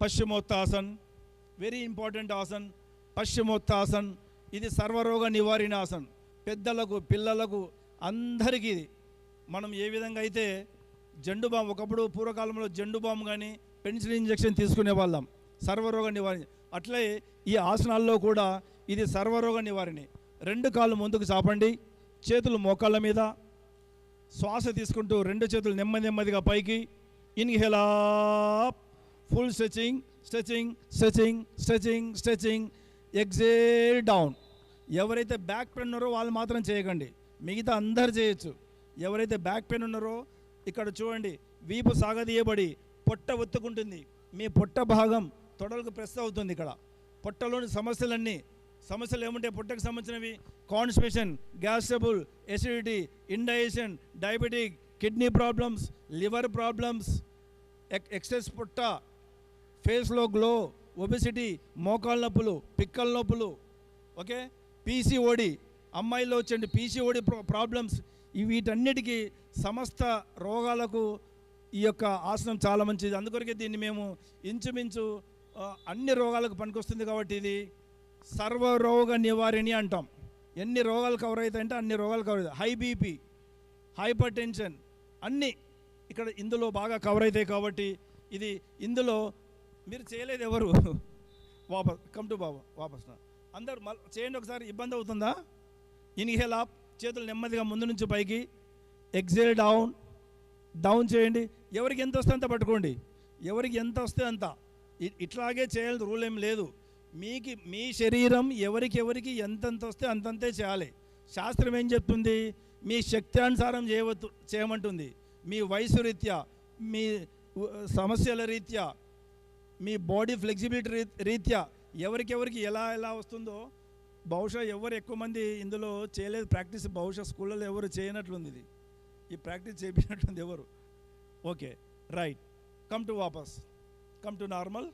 పశ్చిమోత్తాసన్ very important ఆసన్ పశ్చిమోత్తాసన్ ఇది సర్వరోగ నివారణ ఆసన్. పెద్దలకు పిల్లలకు అందరికీ ఇది. మనం ఏ విధంగా అయితే జండు బామ్ ఒకప్పుడు పూర్వకాలంలో జండు బామ్ కానీ పెన్సిల్ ఇంజెక్షన్ తీసుకునే వాళ్ళం. సర్వరోగ నివారణ. అట్లే ఈ ఆసనాల్లో కూడా ఇది సర్వరోగ నివారణ. రెండు కాళ్ళు ముందుకు చాపండి. చేతులు మోకాళ్ళ మీద. శ్వాస తీసుకుంటూ రెండు చేతులు నెమ్మది నెమ్మదిగా పైకి. Inhale. Full stretching stretching stretching stretching stretching exhale down ఎవరైతే బ్యాక్ పెయిన్ ఉన్నారో వాళ్ళు మాత్రం చేయకండి. మిగతా అందరు చేయొచ్చు. ఎవరైతే బ్యాక్ పెయిన్ ఉన్నారో ఇక్కడ చూడండి వీపు సాగదీయబడి పొట్ట ఒత్తుకుంటుంది. మీ పొట్ట భాగం తొడలకు ప్రెస్ అవుతుంది ఇక్కడ. పొట్టలోని సమస్యలన్నీ సమస్యలు ఏముంటాయి పొట్టకు సంబంధించినవి? Constipation gas trouble acidity indigestion diabetic kidney problems liver problems excess పొట్ట ఫేస్లో గ్లో ఒబెసిటీ మోకాళ్ళ నొప్పులు పిక్కల నొప్పులు ఓకే? పీసీఓడి అమ్మాయిల్లో వచ్చండి పీసీఓడి ప్రాబ్లమ్స్ వీటన్నిటికీ సమస్త రోగాలకు ఈ యొక్క ఆసనం చాలా మంచిది. అందుకొరకే దీన్ని మేము ఇంచుమించు అన్ని రోగాలకు పనికొస్తుంది కాబట్టి ఇది సర్వరోగ నివారిణి అంటాం. ఎన్ని రోగాలు కవర్ అవుతాయంటే అన్ని రోగాలు కవర్ అవుతాయి. హై బీపీ హైపర్ టెన్షన్ అన్నీ ఇక్కడ ఇందులో బాగా కవర్ అవుతాయి కాబట్టి ఇది ఇందులో మీరు చేయలేదు ఎవరు? వాపస్ కమ్ టు బాబా వాపస్ అందరు మళ్ళీ చేయండి ఒకసారి ఇబ్బంది అవుతుందా? ఇన్హేల్ ఆప్ చేతులు నెమ్మదిగా ముందు నుంచి పైకి. ఎగ్జేల్ డౌన్ డౌన్ చేయండి. ఎవరికి ఎంత వస్తే అంత పట్టుకోండి. ఎవరికి ఎంత వస్తే అంత. ఇ- ఇట్లాగే చేయాలి రూల్ ఏం లేదు. మీకు మీ శరీరం ఎవరికి ఎవరికి ఎంతెంత వస్తే అంతంతే చేయాలి. శాస్త్రం ఏం చెప్తుంది? మీ శక్త్యానుసారం చేయవద్దు చేయమంటుంది. మీ వయసు రీత్యా మీ సమస్యల రీత్యా మీ బాడీ ఫ్లెక్సిబిలిటీ రీ- రీత్యా ఎవరికెవరికి ఎలా ఎలా వస్తుందో బహుశా ఎవరు ఎక్కువ మంది ఇందులో చేయలేదు. ప్రాక్టీస్ బహుశా స్కూళ్ళలో ఎవరు చేయనట్లుంది ఇది. ఈ ప్రాక్టీస్ చేయించినట్లుంది ఎవరు? Okay right. కమ్ టు వాపస్. Come to normal.